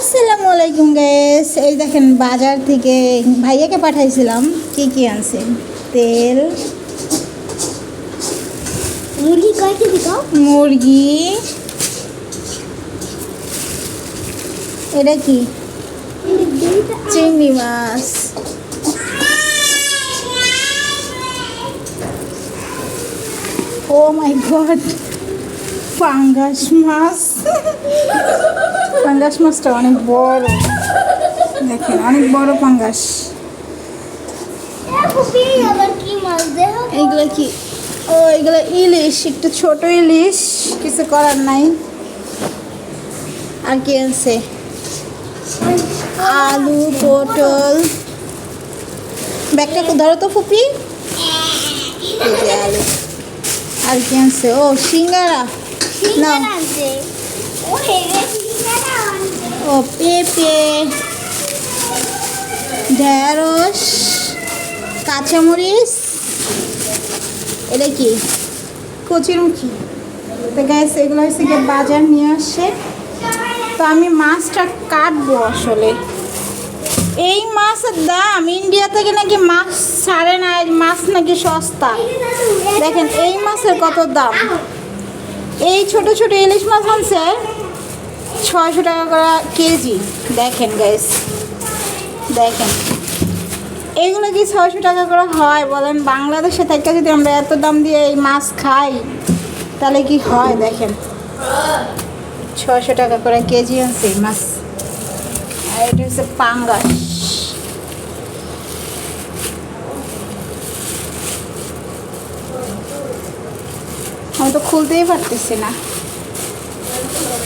আসসালামু আলাইকুম গ্যাস এই দেখেন বাজার থেকে ভাইয়াকে পাঠাইছিলাম কি কি আনছে? তেল। মুরগি কয় কেজি দাও মুরগি। এটা কি? চিংড়ি মাছ। ও মাই গড পাঙ্গাস মাছ। পাঙ্গাস মাছটা অনেক বড়। দেখেন, অনেক বড় পাঙ্গাস। এইগুলো কি? ও, এগুলো ইলিশ, একটু ছোট ইলিশ, কিছু করার নাই। আর কি আনছে? আলু, পটল। ব্যাগটা ধরো তো, ফুপি। আলু। আর কি আনছে? ও, সিঙ্গারা। না ও পেঁপে ঢেঁড়স, কাঁচামরিচ। এটা কি? কচিরমুখী তো গ্যাস এগুলো হচ্ছে গিয়ে বাজার নিয়ে আসছে তো আমি মাছটা কাটবো আসলে। এই মাছের দাম ইন্ডিয়া থেকে নাকি মাছ ছাড়ে না মাছ নাকি সস্তা। দেখেন, এই মাছের কত দাম। এই ছোট ছোট ইলিশ মাছ আনছে ছয়শো টাকা করে কেজি। দেখেন গ্যাস দেখেন। এগুলো কি ছয়শো টাকা করে হয় বলেন? বাংলাদেশে থেকে যদি আমরা এত দাম দিয়ে এই মাছ খাই, তাহলে কি হয়? দেখেন। ছয়শো টাকা করে কেজি আছে এই মাছ। আর এটা হচ্ছে পাঙ্গাস। আমি তো খুলতেই পারতেছি না।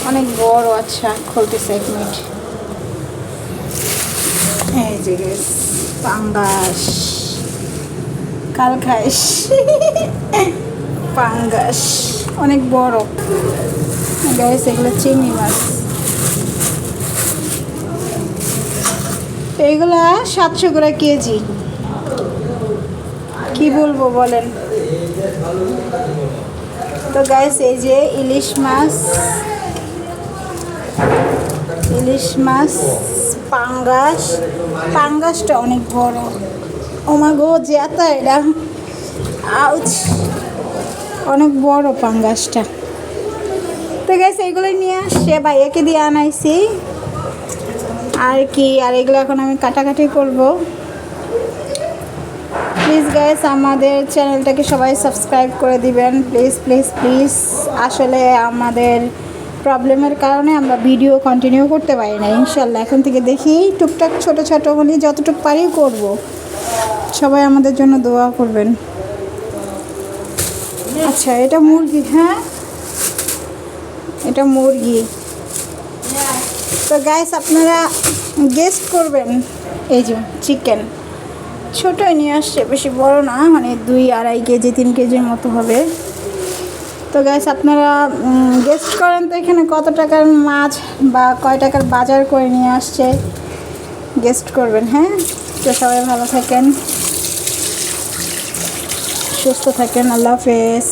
অনেক বড় আচ্ছা খুলতেছে এক মিনিট। এই যে পাঙ্গাস। কাল খাইস পাঙ্গাস। অনেক বড়। গ্যাস এগুলো চিংড়ি মাছ। এইগুলা সাতশো করে কেজি। কি বলব বলেন? তো গাইস এই যে ইলিশ মাছ ইলিশ মাছ পাঙ্গাস। পাঙ্গাসটা অনেক বড়। ও মা গো জেতা এটা। আউচ। অনেক বড় পাঙ্গাসটা। তো গাইস এইগুলো নিয়ে আসছে। ভাইয়াকে দিয়ে আনাইছি। আর কি, আর এগুলো এখন আমি কাটাকাটি করব। প্লিজ গাইস আমাদের চ্যানেলটাকে সবাই সাবস্ক্রাইব করে দিবেন। প্লিজ প্লিজ প্লিজ আসলে আমাদের প্রবলেমের কারণে আমরা ভিডিও কন্টিনিউ করতে পারি না, ইনশাল্লাহ। এখন থেকে দেখি, টুকটাক, ছোট ছোট মানে যতটুকু পারি করব। সবাই আমাদের জন্য দোয়া করবেন। আচ্ছা এটা মুরগি হ্যাঁ? এটা মুরগি। তো গাইস আপনারা গেস্ট করবেন। এই যে চিকেন ছোটোই নিয়ে আসছে, বেশি বড় না মানে দুই আড়াই কেজি, তিন কেজির মতো হবে। তো গাইস আপনারা গেস্ট করেন তো এখানে কত টাকার মাছ বা কয় টাকার বাজার করে নিয়ে আসছে। গেস্ট করবেন হ্যাঁ? তো সবাই ভালো থাকেন। সুস্থ থাকেন, আল্লাহ হাফেজ।